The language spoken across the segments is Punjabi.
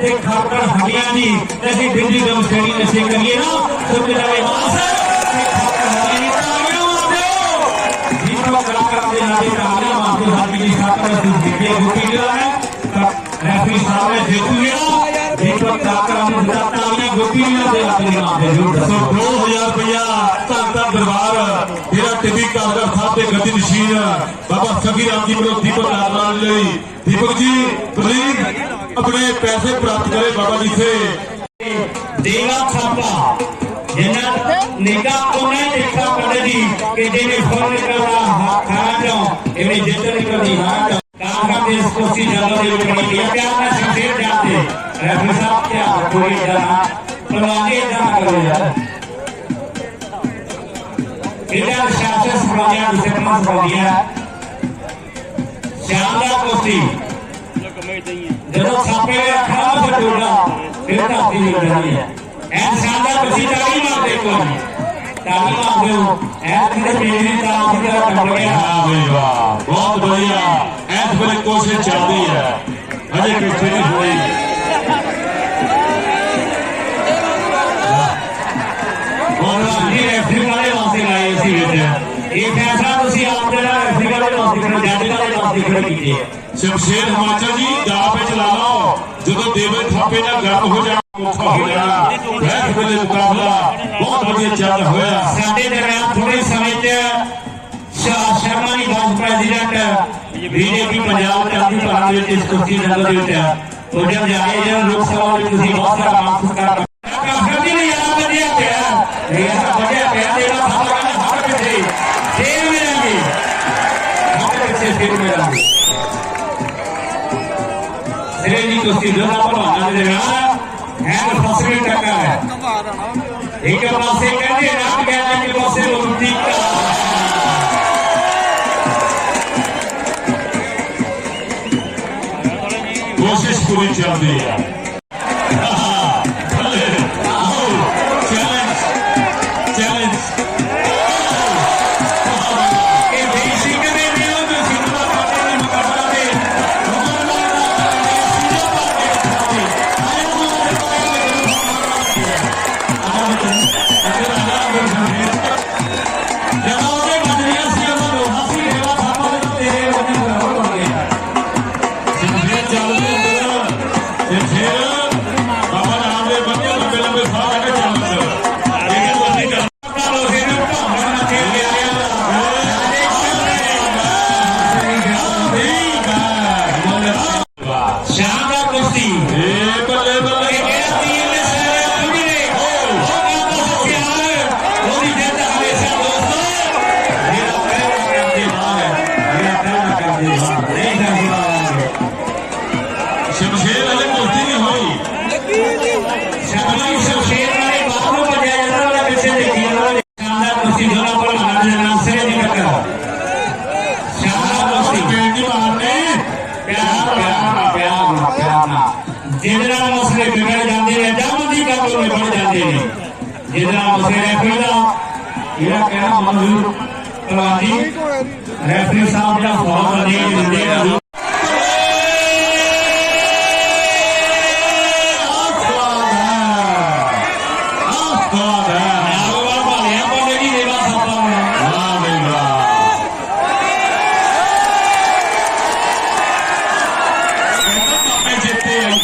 ਤੇ ਖਾਕੜ ਹੱਡੀਆਂ ਦੀ ਅਸੀਂ ਬਿੰਦੀ ਗਮ ਸ਼ੇਰੀ ਨਸ਼ੇ ਕਰੀਏ ਨਾ ਸੋ ਜਾਵੇ ਮਾਸ। ਤੇ ਖਾਕੜ ਹੱਡੀਆਂ ਦੀ ਤਾੜੀਆਂ ਮਾਰਦੇ ਜੀਵਨ ਕਲਾਕਾਰ ਦੇ ਨਾਲੇ ਤਾੜੀਆਂ ਮਾਰਦੇ ਹੱਡੀ ਦੀ ਖਾਕੜ ਅਸੀਂ ਜਿੱਤੇ ਗੁੱਟੀ ਜਿਹੜਾ ਹੈ। ਰੈਫਰੀ ਸਾਹਿਬ ਨੇ ਜਿੱਤ ਲਿਆ। ਜੀਵਨ ਕਲਾਕਾਰ ਨੂੰ ਦਿੱਤਾ ਤਾੜੀਆਂ ਗੁੱਟੀ ਨਹੀਂ ਦੇ ਆਪਣੇ ਨਾਮ ਦੇ ਜਰੂਰ ਦੱਸੋ 2000 ਰੁਪਇਆ ਧੰਨ ਦਾ ਦਰਬਾਰ, ਜਿਹੜਾ ਟਿੱਬੀ ਕਾਗਰ ਸਾਹਿਬ ਦੇ ਗੱਦੀ ਨਸ਼ੀਨ ਬਾਬਾ ਸਗੀ ਰਾਮ ਜੀ ਵੱਲੋਂ ਦੀਪਕ ਨਾਰਾਇਣ ਲਈ। ਦੀਪਕ ਜੀ ਪਲੀਜ਼ ਆਪਣੇ ਪੈਸੇ ਪ੍ਰਾਪਤ ਕਰੇ ਬਾਬਾ ਜੀ ਸੇ ਦੇਵਾ ਥਾਪਾ ਜਿਨ੍ਹਾਂ ਨਿਕਾ ਕੋਨੇ ਦੇਖਾ ਕਰਦੇ ਜੀ ਕਿ ਜਿਹਨੇ ਫੋਨ ਨਿਕਲਦਾ ਹਾਰਾਂ ਚੋਂ ਇਹਨੇ ਜਿੱਤ ਨਿਕਲਦੀ ਹਾਰਾਂ ਚੋਂ ਕਾਂਗਾ ਦੇ ਇਸ ਕੋਸੀ ਜਨਮ ਦੇ ਵਿੱਚ ਬਣੀ ਹੈ ਪਿਆਰ ਨਾਲ ਸ਼ਮਸ਼ੇਰ ਜਾਂਦੇ ਰੈਫਰੀ ਸਾਹਿਬ ਕੀ ਕੋਈ ਜਾਣਾ ਪਰਵਾਨੇ ਜਾਣਾ ਕਰੋ ਯਾਰ ਇਹਦਾ ਸ਼ਾਸਨ ਸਮਾਜਿਆ ਦੁਸ਼ਮਣ ਸਮਾਜਿਆ ਸ਼ਾਨਦਾਰ ਕੋਸੀ ਜਦੋਂ ਛਾਪੇ ਅੱਖਾਂ ਵਿੱਚ ਟੋੜਾ ਫਿਰ ਧਰਤੀ ਨਹੀਂ ਜਾਂਦੀ ਹੈ। ਐਨ ਸ਼ਾਨਦਾਰ ਤੁਸੀਂ ਤਾੜੀ ਮਾਰਦੇ ਕੋਈ ਤਾੜੀ ਮਾਰਦੇ ਹੋ ਐਨ ਕਿਤੇ ਮੇਰੀ ਤਾਂ ਜਿਹੜਾ ਟੱਪ ਗਿਆ। ਵਾਹ ਬਈ ਵਾਹ ਬਹੁਤ ਵਧੀਆ। ਇਸ ਵੇਲੇ ਕੋਸ਼ਿਸ਼ ਚੱਲਦੀ ਹੈ। ਅਜੇ ਕਿੱਥੇ ਨਹੀਂ ਹੋਈ ਔਰ ਅਸੀਂ ਰੈਫਰੀ ਵਾਲੇ ਵਾਸਤੇ ਲਾਏ ਸੀ ਵਿੱਚ। ਇਹ ਫੈਸਲਾ ਤੁਸੀਂ ਆਪ ਜਿਹੜਾ ਰੈਫਰੀ ਵਾਲੇ ਕਰੋ ਜੱਜ ਵਾਲੇ ਵਾਸਤੇ ਕਰੋ ਕੀਤੇ ਹੈ ਸ਼ਮਸ਼ੇਰ ਹਿਮਾਚਲ ਜੀ ਦਾਅ ਵਿੱਚ ਲਾ ਲਓ। ਜਦੋਂ ਦੇਵੇ ਥਾਪੇ ਨਾਲ ਗਰਮ ਹੋ ਜਾਣਾ ਔਖਾ ਹੋ ਜਾਣਾ। ਇਸ ਵੇਲੇ ਮੁਕਾਬਲਾ ਬਹੁਤ ਵਧੀਆ ਚੱਲ ਹੋਇਆ। ਸਾਡੇ ਦਰਮਿਆਨ ਥੋੜੇ ਸਮੇਂ 'ਚ ਸ਼ਾ- Sharma ji vice president BJP Punjab ਚਾਂਦੀ ਭਾਰਤ ਵਿੱਚ ਇਸ ਕੁਰਸੀ ਜੰਗਲ ਦੇ ਵਿੱਚ ਉਜਮ ਜਾਏ ਜਿਹੜਾ ਲੋਕ ਸਭਾ ਵਿੱਚ ਤੁਸੀਂ ਬਹੁਤ ਸਾਰਾ ਮਾਨ ਸਤਿਕਾਰ ਕਾਫਰ ਜੀ ਨੇ ਯਾਦ ਵਧੀਆ ਪਿਆ ਇਹ ਵਧੀਆ ਸਿਰੇ ਦੀ ਕੁਰਸੀ ਦੋਨਾਂ ਭਲਵਾਨਾਂ ਦੇ ਦਰਮਿਆਨ ਹੈ ਫਸਵੇ ਟੱਕਰ ਹੈ ਇੱਕ ਪਾਸੇ ਕਹਿੰਦੇ ਰੱਬ ਕਹਿੰਦਾ ਇੱਕ ਪਾਸੇ ਰੋਟੀ ਕੋਸ਼ਿਸ਼ ਪੂਰੀ ਚੱਲਦੀ ਹੈ ਚੈਲੰਜ ਚੈਲੰਜ ਇਹ ਜਿਹਦੇ ਨਾਲ ਰੈਫਰੀ ਦਾ ਜਿਹੜਾ ਕਹਿਣਾ ਮਨਜ਼ੂਰ ਕਰਵਾਦੀ ਰੈਫਰੀ ਸਾਹਿਬ ਦਾ ਫੌਜ ਦੇ ਦਿੰਦੇ ਨੇ ਆਸਤਾਦ ਹੈ ਆਗਵਾ ਭਾਲਿਆ ਬੰਦੇ ਦੀ ਦੇਵਾ ਸਾਪਾ ਨੂੰ ਵਾਹ ਬਈ ਵਾਹ ਪਾਪੇ ਜਿੱਤੇ ਆਈ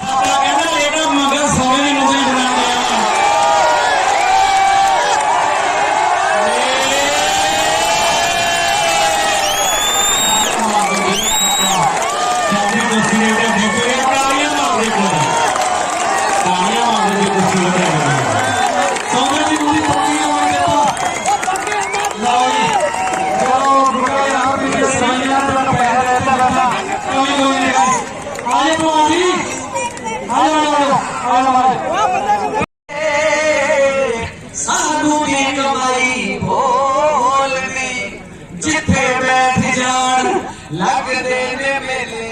ਸਾਪਾ ਕਹਿੰਦਾ ਇਹਦਾ ਮਗਰ ਸੋਨੇ ਦੀ ਨਜ਼ਰ ਬਣਾਉਂਦਾ ਸਾਡੀ ਕੁਰਸੀ ਦੇ ਉੱਤੇ ਦੇਖੋ ਇਹ ਤਾਲੀਆਂ ਮਾਰਦੇ ਕੋਲ ਤਾਲੀਆਂ ਮਾਰਦੇ ਦੀ ਕੁਰਸੀ ਉੱਤੇ ਸੋਨੇ ਦੀ ਕੁਰਸੀ ਤਾਲੀਆਂ ਮਾਰਦੇ ਕੋਲ ਲਓ ਜੀ ਚਲੋ ਗੁਰੂ ਯਾਰ ਵੀ ਸਾਈਆਂ ਦਾ ਪੈਰ ਰਹਿਤਾ ਰਹਿਤਾ ਕੋਈ ਕੋਈ ਨਹੀਂ ਆਏ ਤੋਂ ਆਜੀ ਆਜੋ ਆਜੋ ਆਜੋ ਸਾਨੂੰ ਦੀ ਕਮਾਈ ਭੋਲਦੀ ਜਿੱਥੇ ਬੈਠ ਜਾਣ ਲੱਗਦੇ ਨੇ ਮੇਲੇ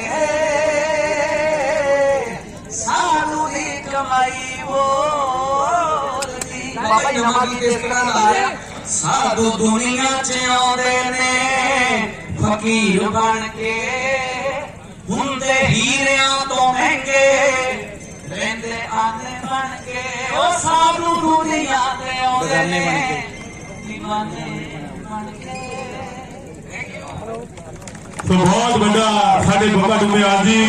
ਸਾਨੂੰ ਦੀ ਕਮਾਈ ਭੋਲਦੀ ਬਾਬਾ ਜੀ ਨਵਾਂ ਗੀਤ ਇਸ ਤਰ੍ਹਾਂ ਦਾ ਆਇਆ ਸਾਧੂ ਦੁਨੀਆ 'ਚ ਆਉਂਦੇ ਨੇ ਫਕੀਰ ਬਣ ਕੇ। ਹੁੰਦੇ ਹੀਰਿਆਂ ਤੋਂ ਮਹਿੰਗੇ ਰਹਿੰਦੇ ਆਨੇ ਬਣ ਕੇ। ਉਹ ਸਾਧੂ ਦੁਨੀਆ 'ਤੇ ਆਉਂਦੇ ਨੇ ਬਣ ਕੇ। ਸੋ ਬਹੁਤ ਵੱਡਾ ਸਾਡੇ ਬੱਬਾ ਡੁਮਿਆਲ ਜੀ।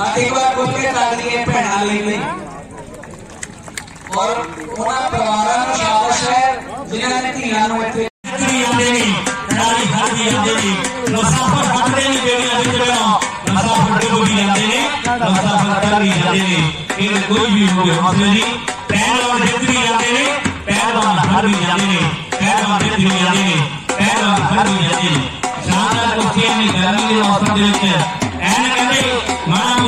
ਅੱਜ ਇੱਕ ਵਾਰ ਖੁੱਲ ਕੇ ਤਾੜ ਲਈਏ ਭੈਣਾਂ ਲਈ ਵੀ ਔਰ ਉਹਨਾਂ ਪਰਿਵਾਰਾਂ ਨੂੰ ਸ਼ਾਬਾਸ਼ ਹੈ ਜਿਨ੍ਹਾਂ ਨੇ ਧੀਆਂ ਨੂੰ ਇੱਥੇ ਵੀ ਆਉਂਦੇ ਨੇ ਨਾਲੀ ਹਰ ਵੀ ਆਉਂਦੇ ਨੇ ਮੁਸਾਫਰ ਹੱਟਦੇ ਨੇ ਜਿਹੜੀਆਂ ਵਿਚੜਾਂ ਮੁਸਾਫਰ ਡੁੱਬ ਵੀ ਜਾਂਦੇ ਨੇ ਮੁਸਾਫਰ ਤਰ ਵੀ ਜਾਂਦੇ ਨੇ ਇਹ ਕੋਈ ਵੀ ਹੋਵੇ ਹੌਸਲੇ ਜੀ ਪਹਿਲਵਾਨ ਜਿੱਤ ਵੀ ਜਾਂਦੇ ਨੇ ਪਹਿਲਵਾਨ ਹਰ ਵੀ ਜਾਂਦੇ ਨੇ ਪਹਿਲਵਾਨ ਜਿੱਤ ਵੀ ਜਾਂਦੇ ਨੇ ਪਹਿਲਵਾਨ ਹਰ ਵੀ ਜਾਂਦੇ ਨੇ ਸ਼ਾਨਦਾਰ ਕੁਸ਼ਤੀਆਂ ਨੇ ਗਰਮੀ ਦੇ ਮੌਸਮ ਦੇ ਵਿੱਚ ਐਨ ਕਹਿੰਦੇ ਮਾਣਾ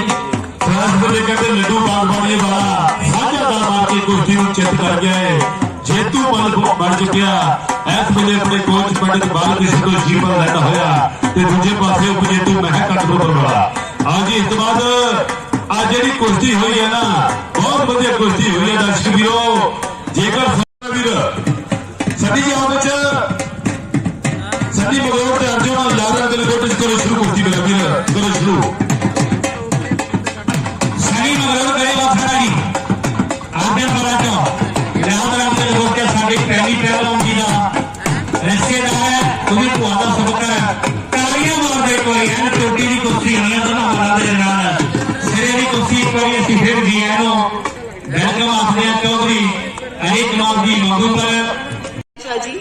ਹੋਣੀ ਦੇ ਕਹਿੰਦੇ ਲੱਡੂ ਬਾਗਬਾਨੀ ਵਾਲਾ ਸਾਂਝਾ ਦਾ ਮਾਰ ਕੇ ਕੁਸ਼ਤੀ ਨੂੰ ਚਿੱਤ ਕਰ ਗਿਆ ਹੈ ਜੇਤੂ ਬਣ ਬਣ ਚੁੱਕਿਆ। ਇਸ ਵੇਲੇ ਆਪਣੇ ਕੋਚ ਪੰਡਿਤ ਬਾਲ ਕ੍ਰਿਸ਼ਨ ਤੋਂ ਜੀਵਨ ਲੈਂਦਾ ਹੋਇਆ। ਤੇ ਦੂਜੇ ਪਾਸੇ ਉਪਜੇਤੂ ਮਹਿਕ ਕਟਪੁਰ ਵਾਲਾ। ਹਾਂਜੀ, ਇਸ ਤੋਂ ਬਾਅਦ ਆ ਜਿਹੜੀ ਕੁਸ਼ਤੀ ਹੋਈ ਹੈ ਨਾ, ਬਹੁਤ ਵਧੀਆ ਕੁਸ਼ਤੀ ਹੋਈ ਹੈ ਦਰਸ਼ਕ ਵੀਰੋ। ਜੇਕਰ ਵੀਰ, ਸੱਡੀ ਜੀ ਵਿੱਚ ਸੱਡੀ ਮਗਰੋਂ ਤੇ ਅਰਜੁਨ ਲਾਰਾ ਦੇ ਕੋਟਿਸ ਕਰੋ, ਸ਼ੁਰੂ ਕੁਸ਼ਤੀ ਮੇਰਾ ਵੀਰ, ਕਰੋ ਸ਼ੁਰੂ। ਭੂਆ ਦਾ ਸਬਕਰ ਹੈ ਤਾਲੀਆਂ ਮਾਰਦੇ ਕੋਈ ਐਨ ਟੋਟੀ ਦੀ ਕੁਰਸੀ ਹੋਣੀ ਹੈ ਦੋਨਾਂ ਮਰਾਂ ਦੇ ਨਾਲ ਸਿਰੇ ਦੀ ਕੁਰਸੀ ਇੱਕ ਵਾਰੀ ਅਸੀਂ ਫਿਰ ਜੀ ਇਹਨੂੰ। ਵੈਲਕਮ ਆਖਦੇ ਹਾਂ ਚੌਧਰੀ। ਅਲੀ ਕਮਾਲ ਜੀ ਮੰਗੂ ਪਰ। ਅੱਛਾ ਜੀ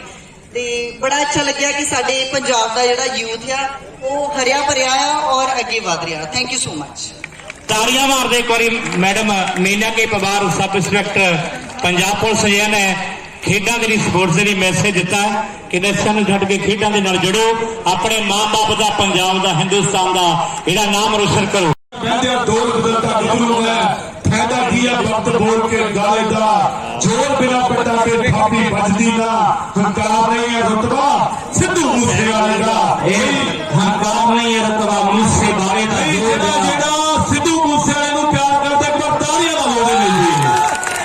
ਤੇ ਬੜਾ ਅੱਛਾ ਲੱਗਿਆ ਕਿ ਸਾਡੇ ਪੰਜਾਬ ਦਾ ਜਿਹੜਾ ਯੂਥ ਆ ਉਹ ਹਰਿਆ ਭਰਿਆ ਆ ਔਰ ਅੱਗੇ ਵਧ ਰਿਹਾ। ਥੈਂਕ ਯੂ ਸੋ ਮਚ ਤਾੜੀਆਂ ਮਾਰਦੇ ਇੱਕ ਵਾਰੀ madam Meena K Pawar sub inspector Punjab police ji ਨੇ ਖੇਡਾਂ ਦੇ ਲਈ ਸਪੋਰਟਸ ਦੇ ਲਈ ਮੈਸੇਜ ਦਿੱਤਾ ਕਿ ਨਸ਼ਿਆਂ ਨੂੰ ਛੱਡ ਕੇ ਖੇਡਾਂ ਦੇ ਨਾਲ ਜੁੜੋ। ਆਪਣੇ ਮਾਂ-ਬਾਪ ਦਾ ਪੰਜਾਬ ਦਾ ਹਿੰਦੁਸਤਾਨ ਦਾ ਜਿਹੜਾ ਨਾਮ ਰੋਸ਼ਨ ਕਰੋ। ਕਹਿੰਦੇ ਆ ਦੌਰ ਬਦਲਦਾ ਗੱਭਰੂ ਹੈ। ਫਾਇਦਾ ਕੀ ਹੈ ਵਕਤ ਬੋਲ ਕੇ ਗਾਲੇ ਦਾ? ਜੋਰ ਬਿਨਾ ਪਟਾ ਕੇ ਥਾਪੀ ਵੱਜਦੀ ਨਾ। ਹੰਕਾਰ ਨਹੀਂ ਹੈ ਰਤਬਾ ਸਿੱਧੂ ਮੂਸੇ ਵਾਲੇ ਦਾ। ਇਹ ਹੰਕਾਰ ਨਹੀਂ ਹੈ ਰਤਬਾ ਮੂਸੇ ਬਾਰੇ ਦਾ ਜੋਰ ਜਿਹੜਾ ਦਾ ਜਿਹੜਾ ਸਿੱਧੂ ਮੂਸੇ ਵਾਲੇ ਨੂੰ ਪਿਆਰ ਕਰਦਾ ਇੱਕ ਵਾਰ ਤਾੜੀਆਂ ਨਾਲ ਉਹਦੇ ਲਈ ਜੀ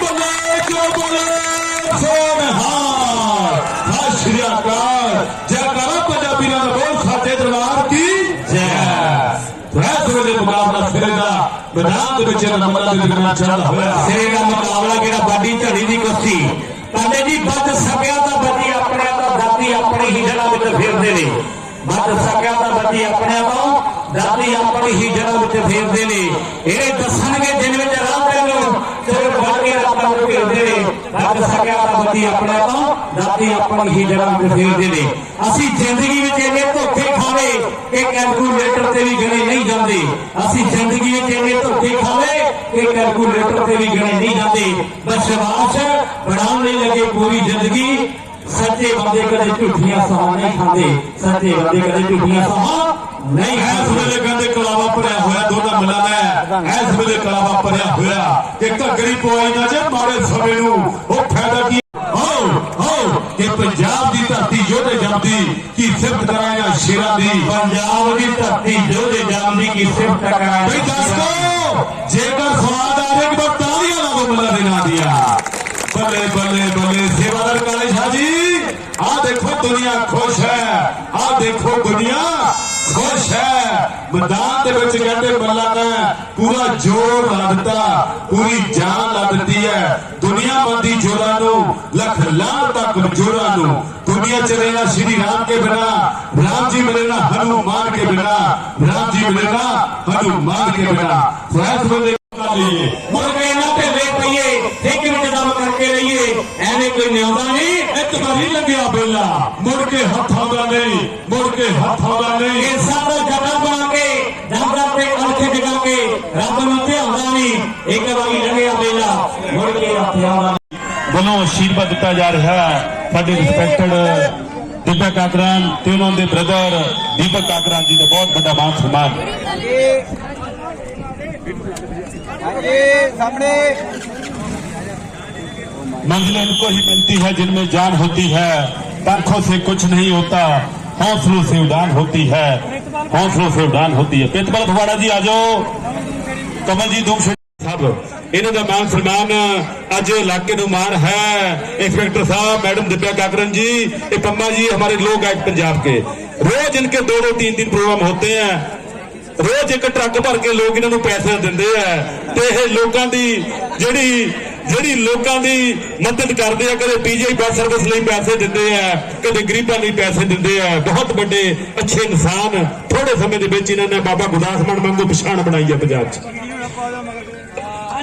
ਬੱਲੇ ਜੋ ਬੱਲੇ ਸੋਨਹਾਰ ਹਾਂ ਸ਼੍ਰੀ ਅਕਾਲ ਜੈ ਕਰਾ ਪੰਜਾਬੀ ਨਾਲ ਬੋਲ ਸਾਡੇ ਦਰਬਾਰ ਕੀ ਜੈ ਇਸ ਵੇਲੇ ਮੁਕਾਬਲਾ ਸਿਰੇ ਦਾ ਮੈਦਾਨ ਦੇ ਨੰਬਰਾਂ ਦੇ ਦਰਮਿਆਨ ਚੱਲਦਾ ਹੋਇਆ। ਸਿਰੇ ਦਾ ਮੁਕਾਬਲਾ ਕਿਹੜਾ ਬਾਡੀ ਝੜੀ ਦੀ ਕੁਸ਼ਤੀ ਕਹਿੰਦੇ ਜੀ ਬਚ ਸਕਿਆ ਤਾਂ ਬੱਚੀ ਆਪਣੇ ਤੋਂ ਦਾਤੀ ਆਪਣੇ ਹੀ ਜੜ੍ਹਾਂ ਵਿੱਚ ਫੇਰਦੇ ਨੇ। ਬਚ ਸਕਿਆ ਤਾਂ ਬੱਚੀ ਆਪਣੇ ਤੋਂ ਦਾਤੀ ਆਪਣੀ ਹੀ ਜੜ੍ਹਾਂ ਵਿੱਚ ਫੇਰਦੇ ਨੇ। ਇਹ ਦੱਸਣਗੇ ਜਿਨ ਵਿੱਚ ਰਾਹ ਤੈਨੂੰ ਸਿਰ ਫੜ ਕੇ ਰੱਬਾਂ ਨੂੰ ਘੇਰਦੇ ਨੇ। ਬਚ ਸਕਿਆ ਤਾਂ ਬੱਚੀ ਆਪਣੇ ਤੋਂ ਦਾਤੀ ਆਪਣੀ ਹੀ ਜੜ੍ਹਾਂ ਵਿੱਚ ਫੇਰਦੇ ਨੇ। ਅਸੀਂ ਜ਼ਿੰਦਗੀ ਵਿੱਚ ਇੰਨੇ ਧੋਖੇ ਖਾਵੇ ਕਿ ਕੈਲਕੂਲੇਟਰ ਤੇ ਵੀ ਗਣੇ ਨਹੀਂ ਜਾਂਦੇ। ਅਸੀਂ ਜ਼ਿੰਦਗੀ ਵਿੱਚ ਇੰਨੇ ਧੋਖੇ ਖਾਵੇ ਕਿ ਕੈਲਕੂਲੇਟਰ ਤੇ ਵੀ ਗਣੇ ਨਹੀਂ ਜਾਂਦੇ। ਵਿਸ਼ਵਾਸ ਬਣਾਉਣ ਲੱਗੇ ਪੂਰੀ ਜ਼ਿੰਦਗੀ, ਸੱਚੇ ਬੰਦੇ ਕਦੇ ਝੂਠੀਆਂ ਸਹਾਂ ਨਹੀਂ ਖਾਂਦੇ। ਸੱਚੇ ਬੰਦੇ ਕਦੇ ਝੂਠੀਆਂ ਸਹਾਂ ਨਹੀਂ ਇਸ ਵੇਲੇ ਕਹਿੰਦੇ ਕਲਾਵਾ ਭਰਿਆ ਹੋਇਆ ਦੋਨਾਂ ਮਿਲਾਂ ਦਾ ਇਸ ਵੇਲੇ ਕਲਾਵਾ ਭਰਿਆ ਹੋਇਆ। ਕਿ ਘੱਗਰੀ ਪਵਾਈ ਨਾ ਜੇ ਮਾਰੇ ਸਮੇਂ ਨੂੰ, ਉਹ ਫਾਇਦਾ ਕੀ? ਹੋ ਹੋ ਕਿ ਪੰਜਾਬ ਦੀ ਯੋਧੇ ਜੰਮਦੀ ਕੀ ਸਿਫਤ ਕਰਾਂ ਜਾਂ ਸ਼ੇਰਾਂ ਦੀ। ਪੰਜਾਬ ਦੀ ਧਰਤੀ ਜੋਦੇ ਜਾਮਦੀ ਕੀ ਸਿਫਤ ਕਰਾਏ ਬਈ ਦੱਸ ਕੋ ਜੇਕਰ ਸਵਾਦ ਆ ਰਿਹਾ ਕਿ ਬਸ ਤਾਲੀਆਂ ਲਾ ਦੋ ਮੁੱਲਾ ਦੇ ਨਾਂ ਦੀਆਂ। ਬੱਲੇ ਬੱਲੇ ਬੱਲੇ ਸੇਵਾਦਾਰ ਕਾਲੇ ਸ਼ਾਹ ਜੀ। ਆ ਦੇਖੋ ਦੁਨੀਆ ਖੁਸ਼ ਹੈ। ਆ ਦੇਖੋ ਦੁਨੀਆ ਖੁਸ਼ ਹੈ। ਮੈਦਾਨ ਦੇ ਵਿੱਚ ਕਹਿੰਦੇ ਬੱਲਾ ਨੇ ਪੂਰਾ ਜ਼ੋਰ ਲਾ ਦਿੱਤਾ। ਪੂਰੀ ਜਾਨ ਦੁਨੀਆ ਬੰਦੀ ਜੋਰਾਂ ਨੂੰ ਲੱਖ ਲਾਹ ਤੱਕ ਜੋਰਾਂ ਨੂੰ दुनिया चलेगा श्री राम के बिना राम जी मिलेगा हनुमान के बिना राम जी मिलेगा हनुमान के बिना तो ऐसे बंदे का लिए ਮੁੜ ਕੇ ਨਾ ਢੇਲੇ ਪਈਏ ਇੱਕ ਮਿੰਟ ਦਮ ਕਰਕੇ ਰਹੀਏ ਐਵੇਂ ਕੋਈ ਨਿਆਉਂਦਾ ਨਹੀਂ ਇੱਕ ਵਾਰੀ ਲੱਗਿਆ ਬੇਲਾ ਮੁੜ ਕੇ ਹੱਥਾਂ ਦਾ ਨਹੀਂ ਮੁੜ ਕੇ ਹੱਥਾਂ ਦਾ ਨਹੀਂ ਇਹ ਸਭ ਜਗਾ ਬਣਾ ਕੇ ਦਮਦਾ ਤੇ ਅਲਖ ਜਗਾ ਕੇ ਰੱਬ ਨੂੰ ਧਿਆਉਂਦਾ ਨਹੀਂ ਇੱਕ ਵਾਰੀ ਲੰਘਿਆ ਵੇਲਾ ਮੁੜ ਕੇ ਹੱਥਿਆਂ ਦਾ ਵੱਲੋਂ ਅਸ਼ੀਰਵਾਦ ਦਿੱਤਾ ਜਾ ਰਿਹਾ ਹੈ ਸਾਡੇ ਰਿਸਪੈਕਟਡ ਦੀਪਕ ਕਾਕਰਾਨ ਤੇ ਉਹਨਾਂ ਦੇ ਬ੍ਰਦਰ ਦੀਪਕ ਕਾਕਰਾਨ ਜੀ ਦਾ ਬਹੁਤ ਵੱਡਾ ਮਾਨ ਸਨਮਾਨ मंजिल उनको ही मिलती है जिनमें जान होती है पंखों से कुछ नहीं होता हौसलों से उड़ान होती है हौसलों से उड़ान होती है पेतबल फवाड़ा जी आ जाओ कमल जी धूम साहब ਇਹਨਾਂ ਦਾ ਮਾਨ ਸਨਮਾਨ ਅੱਜ ਇਲਾਕੇ ਨੂੰ ਮਾਣ ਹੈ इंस्पेक्टर साहब मैडम दिव्या काकरन जी ये पम्मा जी हमारे लोग गायक पंजाब के रोज इनके दो दो तीन तीन प्रोग्राम होते हैं ਰੋਜ਼ ਇੱਕ ਟਰੱਕ ਭਰ ਕੇ ਲੋਕ ਇਹਨਾਂ ਨੂੰ ਪੈਸੇ ਦਿੰਦੇ ਆ ਤੇ ਇਹ ਲੋਕਾਂ ਦੀ ਜਿਹੜੀ ਜਿਹੜੀ ਲੋਕਾਂ ਦੀ ਮਦਦ ਕਰਦੇ ਆ ਕਦੇ ਪੀਜੀਆਈ ਬੱਸ ਸਰਵਿਸ ਲਈ ਪੈਸੇ ਦਿੰਦੇ ਆ ਕਦੇ ਗਰੀਬਾਂ ਲਈ ਪੈਸੇ ਦਿੰਦੇ ਆ ਬਹੁਤ ਵੱਡੇ ਅੱਛੇ ਇਨਸਾਨ ਥੋੜੇ ਸਮੇਂ ਦੇ ਵਿੱਚ ਇਹਨਾਂ ਨੇ ਬਾਬਾ ਗੁਰਦਾਸ ਮਾਨ ਵਾਂਗੂ ਪਛਾਣ ਬਣਾਈ ਹੈ ਪੰਜਾਬ 'ਚ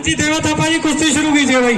ਹਾਂਜੀ ਦੇਵਾ ਥਾਪਾ ਜੀ ਕੁਸ਼ਤੀ ਸ਼ੁਰੂ ਕੀਜੀਏ ਬਾਈ।